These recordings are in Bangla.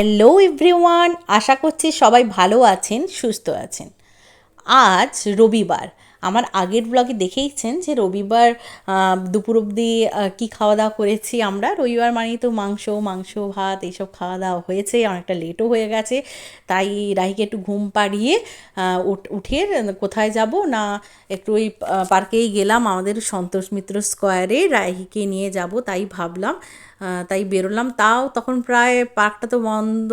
হ্যালো এভরিওয়ান আশা করছি সবাই ভালো আছেন, সুস্থ আছেন। আজ রবিবার। আমার আগের ব্লগে দেখেইছেন যে রবিবার দুপুর অবধি কী খাওয়া দাওয়া করেছি আমরা? রবিবার মানেই তো মাংস মাংস, ভাত, এইসব খাওয়া দাওয়া হয়েছে, অনেকটা লেটও হয়ে গেছে। তাই রাহিকে একটু ঘুম পাড়িয়ে উঠ- কোথায় যাব না একটু ওই পার্কেই গেলাম, আমাদের সন্তোষ মিত্র স্কোয়ারে রাহিকে নিয়ে যাব, তাই ভাবলাম তাই বেরোলাম। তাও তখন প্রায় পার্কটা তো বন্ধ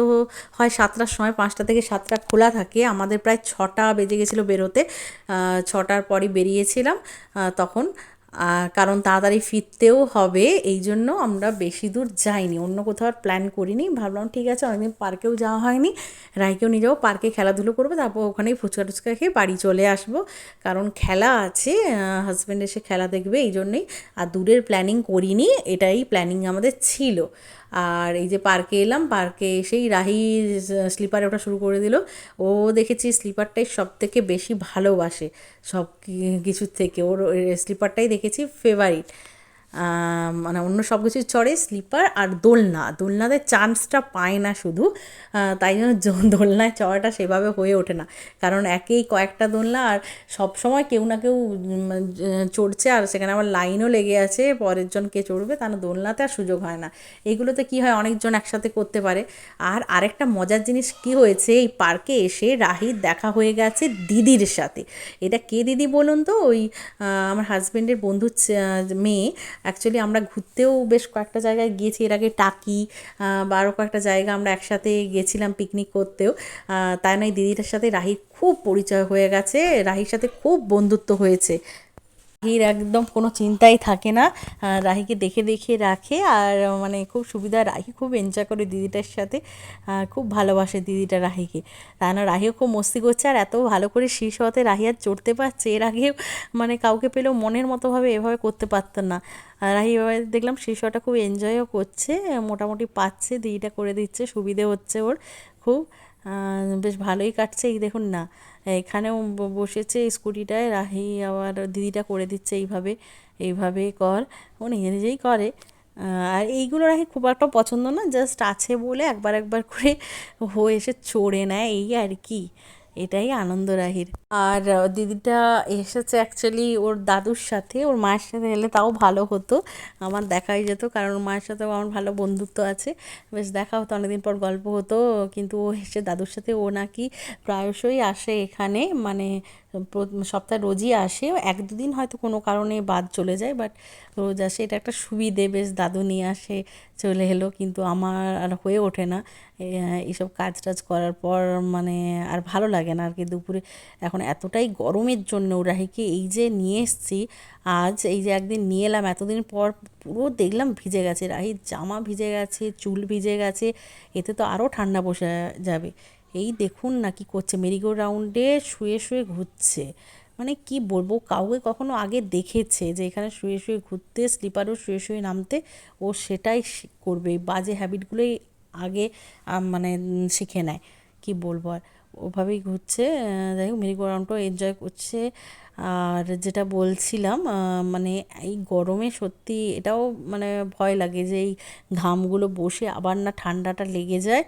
হয় সাতটার সময়, পাঁচটা থেকে সাতটা খোলা থাকে। আমাদের প্রায় ছটা বেজে গেছিল বেরোতে। ছটার পরই বেরিয়েছিলাম তখন। কারণ তাড়াতাড়ি ফিরতেও হবে, এই জন্য আমরা বেশি দূর যাইনি। অন্য কোথাও আর প্ল্যান করিনি। ভাবলাম, ঠিক আছে, অনেকদিন পার্কেও যাওয়া হয়নি। রায়কেও নিয়ে যাব, পার্কে খেলাধুলো করব, তারপর ওখানেই ফুচকা টুচকা খেয়ে বাড়ি চলে আসব। কারণ খেলা আছে হাজব্যান্ড এসে খেলা দেখবে, এই জন্যই। আর দূরের প্ল্যানিং করিনি, এটাই প্ল্যানিং আমাদের ছিল। আর এই যে পার্কে এলাম পার্কে এসেই রাহি স্লিপারে ওটা শুরু করে দিল। ও দেখেছি স্লিপারটাই সব থেকে বেশি ভালোবাসে, সব কিছুর থেকে। ওর স্লিপারটাই দেখেছি ফেভারিট মানে অন্য সব কিছু চড়ে স্লিপার আর দোলনা। দোলনাতে চান্সটা পায় না শুধু তাই জন্য দোলনায় চড়াটা সেভাবে হয়ে ওঠে না। কারণ একেই কয়েকটা দোলনা আর সব সময় কেউ না কেউ চড়ছে আর সেখানে আবার লাইনও লেগে আছে, পরের জন কে চড়বে তার দোলনাতে আর সুযোগ হয় না। এগুলোতে কি হয়, অনেকজন একসাথে করতে পারে। আর আরেকটা মজার জিনিস কি হয়েছে, এই পার্কে এসে রাহির দেখা হয়ে গেছে দিদির সাথে। এটা কে দিদি বলুন তো? ওই আমার হাজব্যান্ডের বন্ধুর ছে- মেয়ে। অ্যাকচুয়ালি আমরা ঘুরতেও বেশ কয়েকটা জায়গায় গিয়েছি। এর আগে টাকি বা আরও কয়েকটা জায়গা আমরা একসাথে গেছিলাম পিকনিক করতেও। তাই নয়, দিদিটার সাথে রাহির খুব পরিচয় হয়ে গেছে। রাহির সাথে খুব বন্ধুত্ব হয়েছে। রাহির একদম কোনো চিন্তাই থাকে না। রাহিকে দেখে দেখে রাখে আর মানে খুব সুবিধা রাহি খুব এনজয় করে দিদিটার সাথে। খুব ভালোবাসে দিদিটা রাহিকে। তা না রাহিও খুব মস্তি করছে আর এত ভালো করে শীর্ষ হতে রাহি আর চড়তে পারছে। এর আগেও মানে কাউকে পেলেও মনের মতোভাবে এভাবে করতে পারতো না। রাহি এভাবে দেখলাম শীর্ষটা খুব এনজয়ও করছে, মোটামুটি পাচ্ছে দিদিটা করে দিচ্ছে, সুবিধে হচ্ছে ওর খুব। বেশ ভালোই কাটছে। এই দেখুন না, এখানেও বসেছে স্কুটিটায়। রাহি আবার দিদিটা করে দিচ্ছে এইভাবে এইভাবে কর। ও নিজে নিজেই করে। আর এইগুলো রাহি খুব একটা পছন্দ না, জাস্ট আছে বলে একবার একবার করে হয়ে এসে চড়ে নেয়। এই আর কি, এটাই আনন্দ রাহির। আর দিদিটা এসেছে অ্যাকচুয়ালি ওর দাদুর সাথে, ওর মায়ের সাথে এলে তাও ভালো হতো, আমার দেখাই যেত, কারণ ওর মায়ের সাথেও আমার ভালো বন্ধুত্ব আছে। বেশ দেখা হতো, অনেকদিন পর গল্প হতো, কিন্তু ও এসে দাদুর সাথে ও নাকি প্রায়শই আসে এখানে মানে সপ্তাহে রোজই আসে। এক দুদিন হয়তো কোনো কারণে বাদ চলে যায় বাট রোজ আসে। এটা একটা সুবিধে, বেশ দাদু নিয়ে আসে, চলে এলো, কিন্তু আমার আর হয়ে ওঠে না। এইসব কাজ টাজ করার পর মানে আর ভালো লাগে না আর কি দুপুরে। এখন এতটাই গরমের জন্য রাহিকে এই যে নিয়ে এসছি, আজ এই যে একদিন নিয়ে এলাম, এতদিন পর পুরো দেখলাম ভিজে গেছে। রাহির জামা ভিজে গেছে, চুল ভিজে গেছে, এতে তো আরও ঠান্ডা বসে যাবে। এই দেখুন না কি করছে। মেরিগো রাউন্ডে শুয়ে শুয়ে ঘুরছে। মানে কি বলব, কাউকে কখনো আগে দেখেছে যে এখানে শুয়ে শুয়ে ঘুরতে, স্লিপারও শুয়ে শুয়ে নামতে, ও সেটাই করবে। বাজে হ্যাবিটগুলোই আগে মানে শিখে নেয়। কি বলব আর? ওভাবেই ঘুরছে। যাই হোক, মেরিগো রাউন্ডটাও এনজয় করছে। আর যেটা বলছিলাম মানে এই গরমে সত্যি এটাও মানে ভয় লাগে যে এই ঘামগুলো বসে আবার না ঠান্ডাটা লেগে যায়,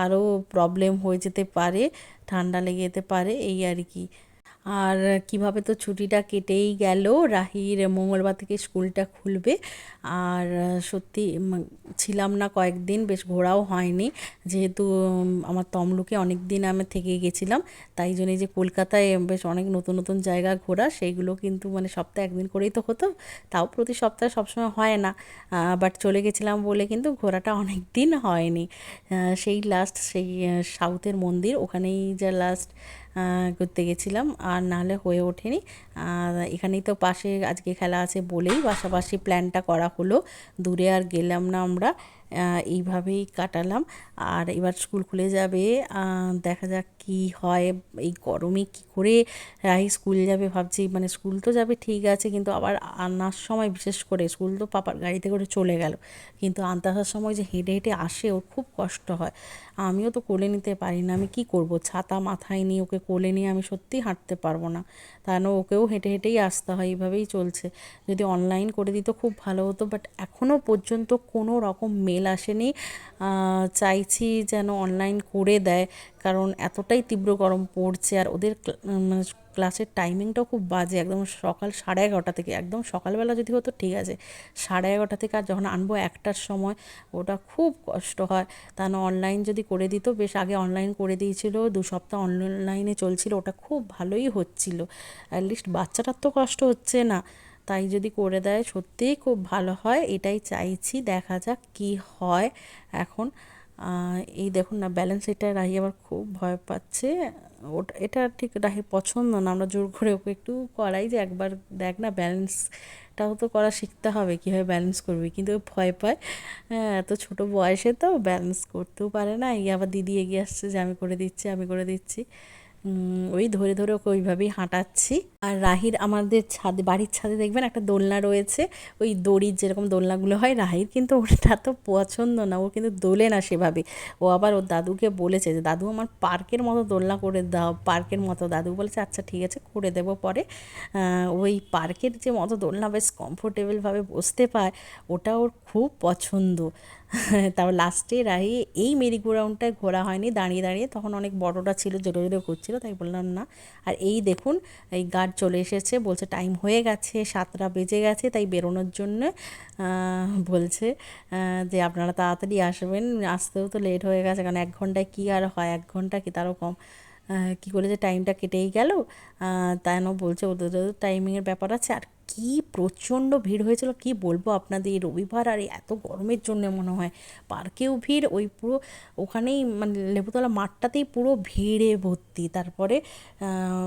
আরও প্রবলেম হয়ে যেতে পারে, ঠান্ডা লেগে যেতে পারে, এই আর কি। আর কীভাবে তো ছুটিটা কেটেই গেল, রাহির মঙ্গলবার থেকে স্কুলটা খুলবে। আর সত্যি ছিলাম না কয়েকদিন, বেশ ঘোরাও হয়নি। যেহেতু আমার তমলুকে অনেক দিন আমি থেকে গেছিলাম, তাই জন্য যে কলকাতায় বেশ অনেক নতুন নতুন জায়গা ঘোরা, সেইগুলো কিন্তু মানে সপ্তাহে একদিন করেই তো হতো। তাও প্রতি সপ্তাহে সবসময় হয় না। বাট চলে গেছিলাম বলে কিন্তু ঘোরাটা অনেক দিন হয়নি সেই লাস্ট সেই সাউথের মন্দির, ওখানেই যা লাস্ট ঘুরতে গেছিলাম। আর নাহলে হয়ে ওঠেনি। আর এখানেই তো পাশে আজকে খেলা আছে বলেই পাশাপাশি প্ল্যানটা করা হলো। দূরে আর গেলাম না আমরা। এইভাবেই কাটালাম। আর এবার স্কুল খুলে যাবে। দেখা যাক কি হয়। এই গরমে কি করে রাহি স্কুল যাবে ভাবছি। মানে স্কুল তো যাবে ঠিক আছে, কিন্তু আবার আনার সময় বিশেষ করে স্কুল তো পাপার গাড়িতে করে চলে গেল। কিন্তু আনতে আসার সময় যে হেঁটে হেঁটে আসে, ওর খুব কষ্ট হয়। আমিও তো কোলে নিতে পারি না, আমি কি করব? ছাতা মাথায় নিয়ে ওকে কোলে নিয়ে আমি সত্যি হাঁটতে পারব না। তার ওকেও হেঁটে হেঁটেই আসতে হয়, এইভাবেই চলছে। যদি অনলাইন করে দিত খুব ভালো হতো বাট এখনও পর্যন্ত কোনো রকম মেল মেল আসেনি চাইছি যেন অনলাইন করে দেয়। কারণ এতটাই তীব্র গরম পড়ছে আর ওদের ক্লাসের টাইমিংটাও খুব বাজে, একদম সকাল সাড়ে এগারোটা থেকে, একদম সকালবেলা যদি হতো ঠিক আছে, সাড়ে এগারোটা থেকে আর যখন আনব একটার সময়, ওটা খুব কষ্ট হয়। তা না অনলাইন যদি করে দিত, বেশ আগে অনলাইন করে দিয়েছিল, দু সপ্তাহ অনলাইনে চলছিল, ওটা খুব ভালোই হচ্ছিল। অ্যাটলিস্ট বাচ্চাটার তো কষ্ট হচ্ছে না, তাই যদি করে দেয় সত্যিই খুব ভালো হয়, এটাই চাইছি, দেখা যাক কি হয় এখন। এই দেখুন না ব্যালেন্স এটা রাহি আবার খুব ভয় পাচ্ছে। ওটা, এটা ঠিক রাহি পছন্দ না, আমরা জোর করে ওকে একটু করাই যে একবার দেখ না ব্যালেন্সটাও তো করা শিখতে হবে, কীভাবে ব্যালেন্স করবি? কিন্তু ভয় পায়। হ্যাঁ এত ছোট বয়সে তো ব্যালেন্স করতেও পারে না। এই আবার দিদি এগিয়ে আসছে যে আমি করে দিচ্ছি, আমি করে দিচ্ছি। ওই ধরে ধরে ওকে ওইভাবেই হাঁটাচ্ছি। আর রাহির আমাদের ছাদে, বাড়ির ছাদে দেখবেন একটা দোলনা রয়েছে। ওই দড়ির যেরকম দোলনাগুলো হয়, রাহির কিন্তু ওটা তো পছন্দ না। ও কিন্তু দোলে না সেভাবে। ও আবার ওর দাদুকে বলেছে যে, দাদু, আমার পার্কের মতো দোলনা করে দাও, পার্কের মতো। দাদু বলেছে আচ্ছা ঠিক আছে, করে দেবো পরে। ওই পার্কের যে মতো দোলনা বেশ কমফোর্টেবলভাবে বসতে পায়, ওটা ওর খুব পছন্দ। তারপর লাস্টে রাহি, এই মেরিগো রাউন্ডটায় ঘোরা হয়নি, দাঁড়িয়ে দাঁড়িয়ে তখন অনেক বড়টা ছিল, জোরে জোরে করছিল তাই বললাম না। আর এই দেখুন, এই গার্ড চলে এসেছে, বলছে টাইম হয়ে গেছে, সাতটা বেজে গেছে, তাই বেরোনোর জন্য বলছে যে আপনারা তাড়াতাড়ি আসবেন, আসতেও তো লেট হয়ে গেছে, কারণ এক ঘন্টায় কী আর হয়, এক ঘণ্টা কি তারও কম। কী করে যে টাইমটা কেটেই গেল তাই বলছে, ওদের টাইমিংয়ের ব্যাপার আছে। আর কি প্রচণ্ড ভিড় হয়েছিল, কি বলব আপনাদের? এই রবিবার আর এত গরমের জন্য মনে হয়। পার্কেও ভিড়, ওই পুরো ওখানেই মানে লেবুতলা মাঠটাতেই পুরো ভিড়ে ভর্তি। তারপরে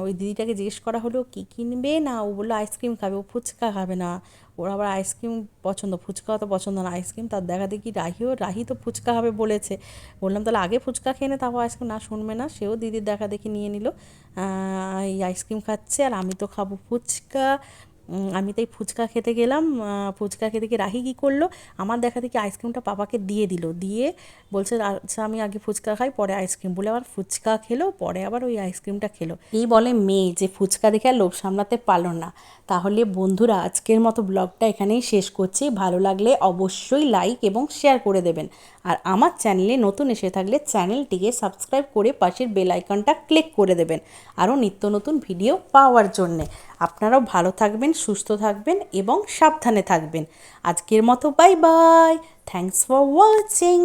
ওই দিদিটাকে জিজ্ঞেস করা হলো, কী কিনবে? না, ও বলল, আইসক্রিম খাবে। ও ফুচকা খাবে না। ওর আবার আইসক্রিম পছন্দ। ফুচকাও তো পছন্দ না। আইসক্রিম তার দেখা দেখি রাহিও, রাহি তো ফুচকা হবে বলেছে। বললাম, তাহলে আগে ফুচকা খেয়ে নে, তারপর আইসক্রিম। না, শুনবে না। সেও দিদির দেখা দেখি নিয়ে নিল। এই আইসক্রিম খাচ্ছে আর আমি তো খাব ফুচকা। আমি তাই ফুচকা খেতে গেলাম। ফুচকা খেতে গিয়ে রাহি কী করল? আমার দেখা দেখি আইসক্রিমটা পাপাকে দিয়ে দিল। দিয়ে বলছে আচ্ছা আমি আগে ফুচকা খাই, পরে আইসক্রিম। বলে আবার ফুচকা খেলো, পরে আবার ওই আইসক্রিমটা খেলো। এই বলে মেয়ে যে ফুচকা দেখে আর লোভ সামলাতে পারল না। তাহলে বন্ধুরা, আজকের মতো ব্লগটা এখানেই শেষ করছি। ভালো লাগলে অবশ্যই লাইক এবং শেয়ার করে দেবেন। আর আমার চ্যানেলে নতুন এসে থাকলে চ্যানেলটিকে সাবস্ক্রাইব করে পাশের বেল আইকনটা ক্লিক করে দেবেন। আরও নিত্য নতুন ভিডিও পাওয়ার জন্যে। আপনারাও ভালো থাকবেন, সুস্থ থাকবেন এবং সাবধানে থাকবেন। আজকের মতো bye bye. Thanks for watching